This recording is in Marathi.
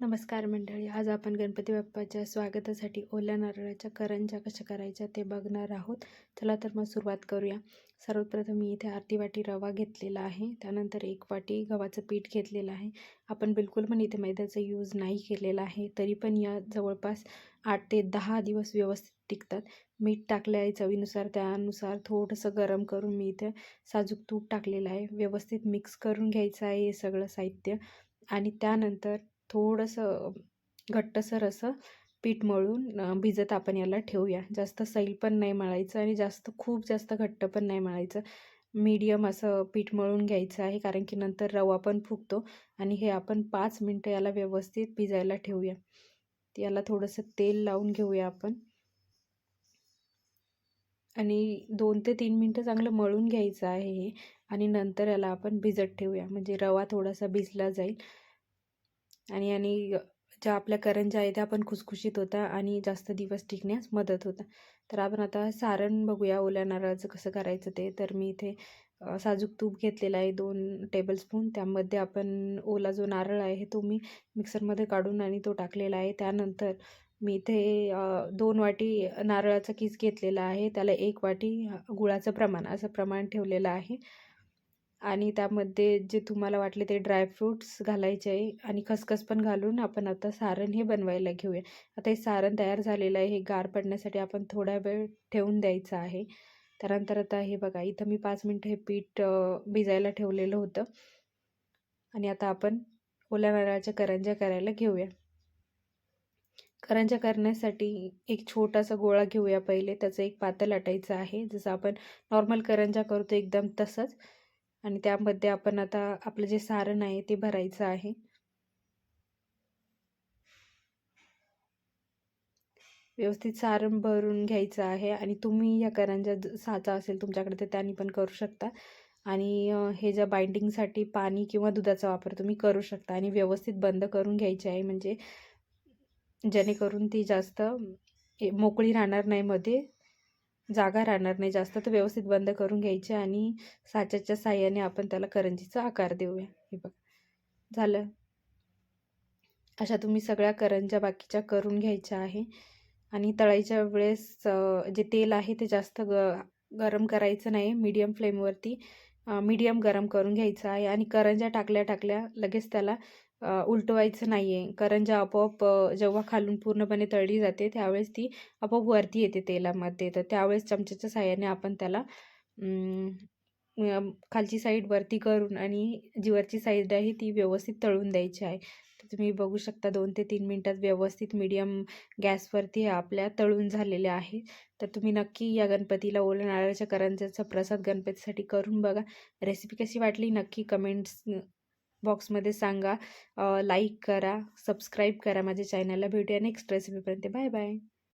नमस्कार मंडळी आज आपण गणपती बाप्पाच्या स्वागतासाठी ओल्या नारळाच्या करंज्या कशा करायच्या ते बघणार आहोत. चला तर मग सुरुवात करूया. सर्वप्रथम मी इथे अर्धी वाटी रवा घेतलेला आहे. त्यानंतर एक वाटी गव्हाचं पीठ घेतलेलं आहे. आपण बिलकुल पण इथे मैद्याचा यूज नाही केलेला आहे. तरी पण या जवळपास आठ ते दहा दिवस व्यवस्थित टिकतात. मीठ टाकले आहे चवीनुसार त्यानुसार थोडंसं गरम करून मी इथे साजूक तूप टाकलेलं आहे. व्यवस्थित मिक्स करून घ्यायचं आहे हे सगळं साहित्य. आणि त्यानंतर थोडंसं घट्टसर असं पीठ मळून भिजत आपण याला ठेवूया. जास्त सैल पण नाही मळायचं आणि जास्त खूप जास्त घट्ट पण नाही मळायचं. मीडियम असं पीठ मळून घ्यायचं आहे कारण की नंतर रवा पण फुगतो आणि हे आपण पाच मिनटं याला व्यवस्थित भिजायला ठेवूया. याला थोडंसं तेल लावून घेऊया आपण. आणि दोन ते तीन मिनटं चांगलं मळून घ्यायचं आहे हे आणि नंतर याला आपण भिजत ठेवूया. म्हणजे रवा थोडासा भिजला जाईल. आणि आणि ज्या आपल्या करंज्या आहेत त्या पण खुसखुशीत होता आणि जास्त दिवस टिकण्यास मदत होता. तर आपण आता सारण बघूया ओल्या नारळाचं कसं करायचं ते. तर मी इथे साजूक तूप घेतलेला आहे दोन टेबलस्पून त्यामध्ये आपण ओला जो नारळ आहे तो मी मिक्सरमध्ये काढून आणि तो टाकलेला आहे. त्यानंतर मी इथे दोन वाटी नारळाचा किस घेतलेला आहे. त्याला एक वाटी गुळाचं प्रमाण असं प्रमाण ठेवलेलं आहे. आणि त्यामध्ये जे तुम्हाला वाटले ते ड्रायफ्रूट्स घालायचे आहे आणि खसखस पण घालून आपण आता सारण हे बनवायला घेऊया. आता हे सारण तयार झालेलं आहे हे गार पडण्यासाठी आपण थोडा वेळ ठेवून द्यायचं आहे. त्यानंतर आता हे बघा इथं मी पाच मिनटं हे पीठ भिजायला ठेवलेलं होतं. आणि आता आपण ओल्या नारळाच्या करंज्या करायला घेऊया. करंज्या करण्यासाठी एक छोटासा गोळा घेऊया पहिले त्याचं एक पातळ लाटायचं आहे. जसं आपण नॉर्मल करंजा करतो एकदम तसंच. आणि त्यामध्ये आपण आता आपलं जे सारण आहे ते भरायचं आहे. व्यवस्थित सारण भरून घ्यायचं आहे आणि तुम्ही या करंजा साचा असेल तुमच्याकडे तर त्यांनी पण करू शकता. आणि हे ज्या बाइंडिंगसाठी पाणी किंवा दुधाचा वापर तुम्ही करू शकता आणि व्यवस्थित बंद करून घ्यायचे आहे म्हणजे जेणेकरून ती जास्त मोकळी राहणार नाही मध्ये. जागा राहणार नाही. जास्त तर व्यवस्थित बंद करून घ्यायचे आणि साच्याच्या साह्याने आपण त्याला करंजीचा आकार देऊया. हे बघ. झालं. अशा तुम्ही सगळ्या करंज्या बाकीच्या करून घ्यायच्या आहे. आणि तळायच्या वेळेस जे तेल आहे ते जास्त ग गरम करायचं नाही. मीडियम फ्लेमवरती मीडियम गरम करून घ्यायचं आहे. आणि करंज्या टाकल्या टाकल्या लगेच त्याला उलटवायचं नाही आहे करंजा आपोआप जेव्हा खालून पूर्णपणे तळली जाते त्यावेळेस ती आपोआप वरती येते तेलामध्ये. तर त्यावेळेस चमच्याच्या साह्याने आपण त्याला खालची साईड वरती करून आणि जी वरची साईड आहे ती व्यवस्थित तळून द्यायची आहे. तर तुम्ही बघू शकता दोन ते तीन मिनटात व्यवस्थित मीडियम गॅसवरती आपल्या तळून झालेले आहे. तर तुम्ही नक्की या गणपतीला ओल्या नारळाच्या करंजाचा प्रसाद गणपतीसाठी करून बघा. रेसिपी कशी वाटली? नक्की कमेंट्स बॉक्समध्ये सांगा. लाईक करा सबस्क्राईब करा माझ्या चॅनलला. भेटूया नेक्स्ट रेसिपीपर्यंत. Bye bye.